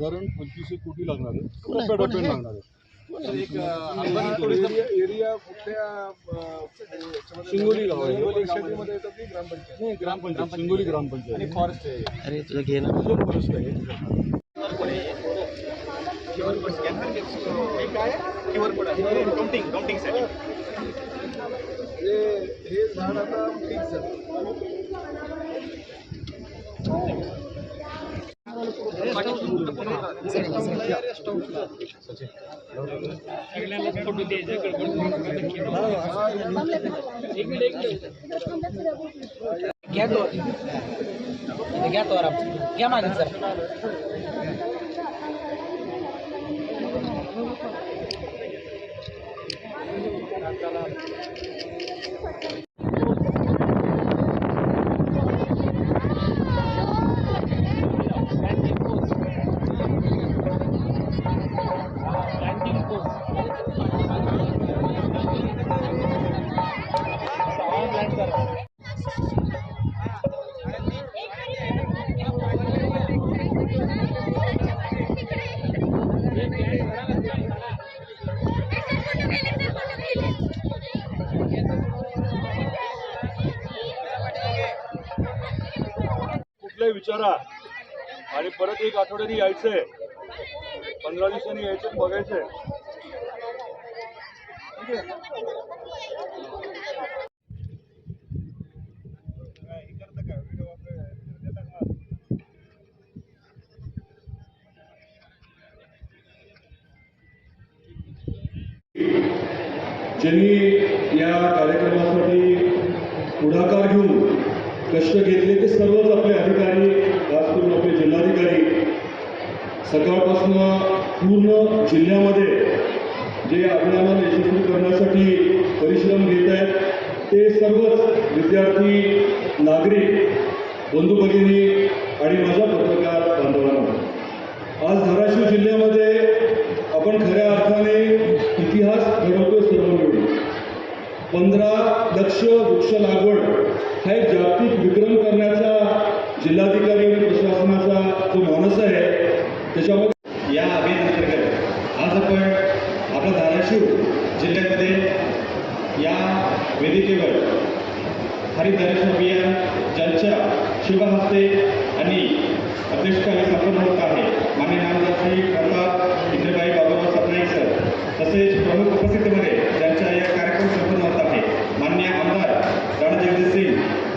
साधारण पंचवीस एक कोटी लागणार आहे. टप्प्याटप्प्याने लागणार आहे. एक अर्बन टुरिझम एरिया कुठल्या शिंगोली गाव आहे. परिषदेमध्ये येतं की ग्रामपंचायत? नाही ग्रामपंचायत. शिंगोली आणि फॉरेस्ट आहे. अरे तुझं घे ना. अजून बरंच आहे. काउंटिंग काउंटिंगसाठी हे हे झाड आता फिक्स आहे घ्या तो घ्या तो आराम घ्या मागे सर कुठलाही विचारा आणि परत एक आठवड्याने यायचंय पंधरा दिवसांनी यायचं बघायचंय ठीक आहे ज्यांनी या कार्यक्रमासाठी पुढाकार घेऊन कष्ट घेतले ते सर्वच आपले अधिकारी खास करून आपले जिल्हाधिकारी. सकाळपासून पूर्ण जिल्ह्यामध्ये जे अभियान यशस्वी करण्यासाठी परिश्रम घेत आहेत ते सर्वच विद्यार्थी नागरिक बंधू भगिनी आणि माझ्या पत्रकार बांधवांना. आज धाराशिव जिल्ह्यामध्ये आपण खऱ्या अर्थाने इतिहास घडवतोय सर्व मिळून पंधरा लक्ष वृक्ष लागवड हा एक जागतिक विक्रम करण्याचा जिल्हाधिकारी आणि प्रशासनाचा जो मानस आहे त्याच्यामध्ये या अभियानांतर्गत आज आपण आपल्या धाराशिव जिल्ह्यामध्ये या वेदिकेवर हरित धाराशिव अभियान ज्यांच्या शुभ आणि अध्यक्षस्थानी स्थापन होत आहे मान्य नामदार श्री प्रताप इंद्रबाई बाबूराव सतनाईक सर तसेच प्रमुख उपस्थितीमध्ये ज्यांच्या या कार्यक्रम संपन्न होत आहे मान्य आमदार राणा जगदीश सिंग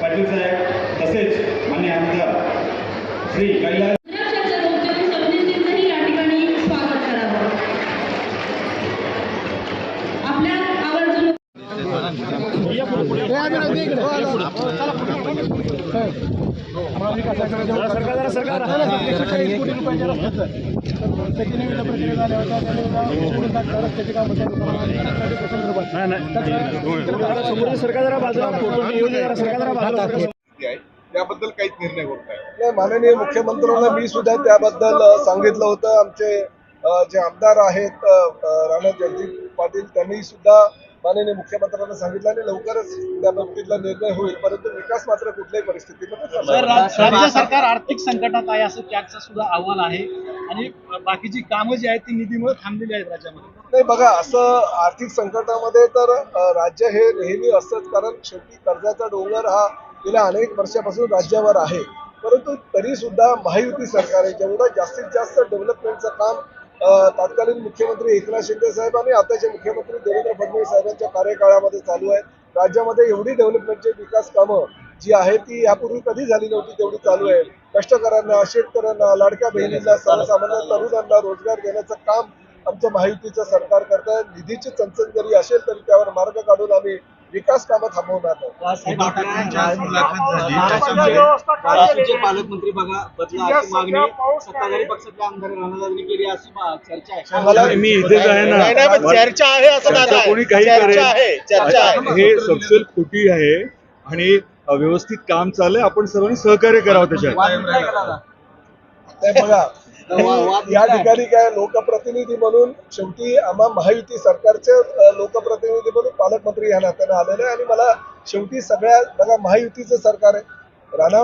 पाटील साहेब तसेच मान्य आमदार श्री कैलास ठिकाणी स्वागत करावं. आपल्या आवर्जून आहे त्याबद्दल काहीच निर्णय होत नाही नाही माननीय मुख्यमंत्र्यांना मी सुद्धा त्याबद्दल सांगितलं होतं. आमचे जे आमदार आहेत राणा जगदीप पाटील त्यांनी सुद्धा माननीय मुख्यमंत्र्यांना सांगितलं आणि लवकरच त्या बाबतीतला निर्णय होईल. परंतु विकास मात्र कुठल्याही परिस्थितीमध्ये राज्य सरकार आर्थिक संकटात आहे असं त्याचं सुद्धा अहवाल आहे. आणि बाकीची कामं जी आहेत ती निधीमुळे थांबलेली आहेत राज्यामध्ये. नाही बघा असं आर्थिक संकटामध्ये तर राज्य हे नेहमी असतंच कारण शेवटी कर्जाचा डोंगर हा गेल्या अनेक वर्षापासून राज्यावर आहे. परंतु तरी सुद्धा महायुती सरकार आहे जेवढं जास्तीत जास्त डेव्हलपमेंटचं काम तत्कालीन मुख्यमंत्री एकनाथ शिंदे साहेब आणि आताचे मुख्यमंत्री देवेंद्र फडणवीस साहेबांच्या कार्यकाळामध्ये चालू आहे राज्यामध्ये एवढी डेव्हलपमेंटची विकास कामं जी आहे ती यापूर्वी कधी झाली नव्हती तेवढी चालू आहे कष्टकऱ्यांना शेतकऱ्यांना लाडक्या बहिणींना सर्वसामान्य तरुणांना रोजगार देण्याचं काम आमचं महायुतीचं सरकार करत आहे निधीची चणचण जरी असेल तरी त्यावर मार्ग काढून आम्ही विकास कामं थांबवणार पालकमंत्री बघा बदला मागणी सत्ताधारी पक्षातल्या आमदार राणादानी केली अशी मा- चर्चा आहे. मी इथेच आहे ना. नाही, नाही, पण चर्चा आहे असं कोणी काही चर्चा करेल. आहे, चर्चा आहे. हे सपशेल खोटी आहे आणि व्यवस्थित काम चाललंय. आपण सर्वांनी सहकार्य करावं त्याच्यात. बघा या. ठिकाणी काय लोकप्रतिनिधी म्हणून शेवटी आम्हा महायुती सरकारचे लोकप्रतिनिधी म्हणून पालकमंत्री या नात्याने आलेले आहे. आणि मला शेवटी सगळ्या बघा महायुतीचं सरकार आहे. राणा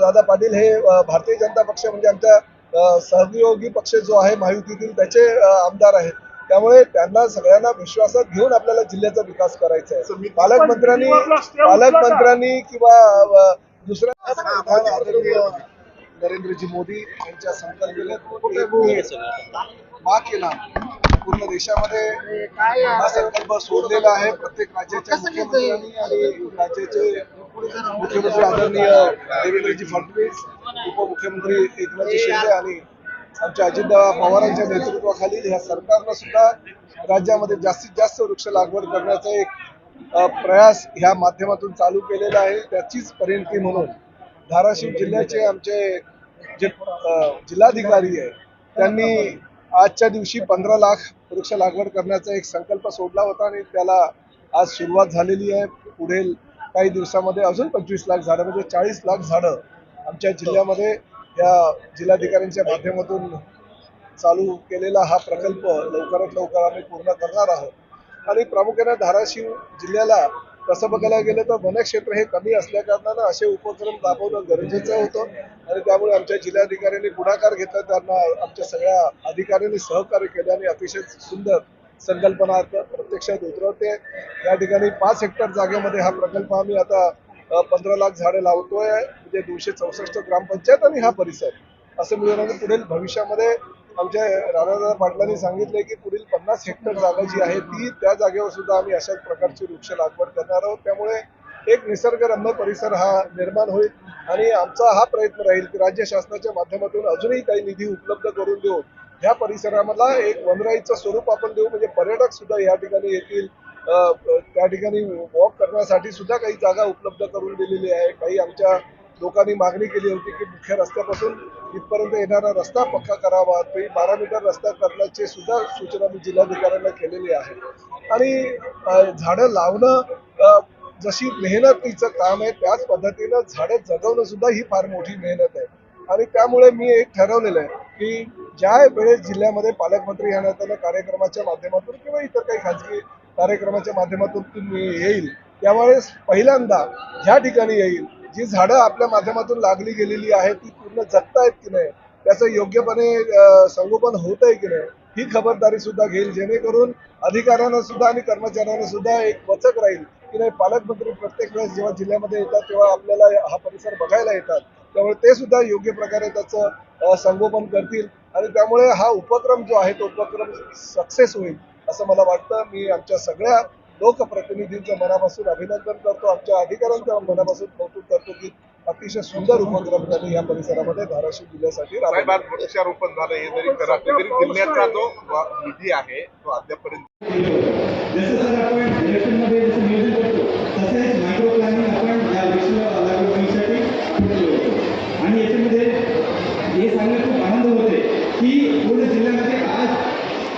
दादा पाटील हे भारतीय जनता पक्ष म्हणजे आमच्या सहयोगी पक्ष जो आहे महायुतीतील त्याचे आमदार आहेत. त्यामुळे त्यांना सगळ्यांना विश्वासात घेऊन आपल्याला जिल्ह्याचा विकास करायचा आहे. पालकमंत्र्यांनी पालकमंत्र्यांनी किंवा दुसऱ्या नरेंद्रजी मोदी यांच्या संकल्पनेत केला. पूर्ण देशामध्ये हा संकल्प सोडलेला आहे. प्रत्येक राज्याच्या मुख्यमंत्र्यांनी आणि राज्याचे मुख्यमंत्री आदरणीय देवेंद्रजी फडणवीस उपमुख्यमंत्री एकनाथजी शिंदे आणि आमच्या अजितदादा पवारांच्या नेतृत्वाखाली ह्या सरकारनं सुद्धा राज्यामध्ये जास्तीत जास्त वृक्ष लागवड करण्याचा एक प्रयास ह्या माध्यमातून चालू केलेला आहे. त्याचीच परिणती म्हणून धाराशिव जिल्ह्याचे आमचे जे जिल्हाधिकारी आहे त्यांनी आजच्या दिवशी पंधरा लाख वृक्ष लागवड करण्याचा एक संकल्प सोडला होता आणि त्याला आज सुरुवात झालेली आहे. पुढील काही दिवसामध्ये अजून पंचवीस लाख झाडं म्हणजे चाळीस लाख झाडं आमच्या जिल्ह्यामध्ये या जिल्हाधिकाऱ्यांच्या माध्यमातून चालू केलेला हा प्रकल्प लवकरात लवकर आम्ही पूर्ण करणार आहोत. आणि प्रामुख्याने धाराशिव जिल्ह्याला तसं बघायला गेलं तर वनक्षेत्र हे कमी असल्या कारणानं असे उपक्रम राबवणं गरजेचं होतं. आणि त्यामुळे आमच्या जिल्हाधिकाऱ्यांनी पुढाकार घेतला. त्यांना आमच्या सगळ्या अधिकाऱ्यांनी सहकार्य केलं. आणि अतिशय सुंदर संकल्पना प्रत्यक्षात उतरवते. या ठिकाणी पाच हेक्टर जागेमध्ये हा प्रकल्प आम्ही आता पंधरा लाख झाडे लावतोय. म्हणजे दोनशे चौसष्ट ग्रामपंचायत आणि हा परिसर. असं मिळून पुढील भविष्यामध्ये आमच्या राणादादा पाटलांनी सांगितलंय की पुढील पन्नास हेक्टर जागा जी आहे ती त्या जागेवर सुद्धा आम्ही अशाच प्रकारची वृक्ष लागवड करणार आहोत. त्यामुळे एक निसर्गरम्य परिसर हा निर्माण होईल आणि आमचा हा प्रयत्न राहील की राज्य शासनाच्या माध्यमातून अजूनही काही निधी उपलब्ध करून देऊन ह्या परिसरामधला एक वनराईचं स्वरूप आपण देऊ. म्हणजे पर्यटक सुद्धा या ठिकाणी येतील. त्या ठिकाणी वॉक करण्यासाठी सुद्धा काही जागा उपलब्ध करून दिलेली आहे. काही आमच्या लोकांनी मागणी केली होती की मुख्य रस्त्यापासून इथपर्यंत येणारा रस्ता पक्का करावा. ते बारा मीटर रस्ता करण्याची सुद्धा सूचना मी जिल्हाधिकाऱ्यांना केलेली आहे. आणि झाडं लावणं जशी मेहनतीचं काम आहे त्याच पद्धतीनं झाडं जगवणं सुद्धा ही फार मोठी मेहनत आहे. आणि त्यामुळे मी एक ठरवलेलं आहे की ज्या वेळेस जिल्ह्यामध्ये पालकमंत्री या नात्यानं कार्यक्रमाच्या माध्यमातून किंवा इतर काही खाजगी कार्यक्रमाच्या माध्यमातून तुम्ही येईल त्यावेळेस पहिल्यांदा ह्या ठिकाणी येईल. जी झाडं आपल्या माध्यमातून लागली गेलेली आहेत ती पूर्ण जगतायत की नाही त्याचं योग्यपणे संगोपन होत आहे की नाही ही खबरदारी सुद्धा घेईल जेणेकरून अधिकाऱ्यांना सुद्धा आणि कर्मचाऱ्यांना सुद्धा एक वचक राहील की नाही पालकमंत्री प्रत्येक वेळेस जेव्हा जिल्ह्यामध्ये येतात तेव्हा आपल्याला हा परिसर बघायला येतात. त्यामुळे ते सुद्धा योग्य प्रकारे त्याचं संगोपन करतील आणि त्यामुळे हा उपक्रम जो आहे तो उपक्रम सक्सेस होईल असं मला वाटतं. मी आमच्या सगळ्या लोकप्रतिनिधींचं मनापासून अभिनंदन करतो. आमच्या अधिकाऱ्यांचं मनापासून कौतुक करतो की अतिशय सुंदर उपक्रम त्यांनी या परिसरामध्ये धाराशिव जिल्ह्यासाठी वृक्षारोपण झालं. हे जरी असलं तरी जिल्ह्याचा जो निधी आहे तो अद्यापर्यंत आणि याच्यामध्ये हे सांगण्यात खूप आनंद होते की पूर्ण जिल्ह्यामध्ये आज म्हणजे एकोणीस जुलैला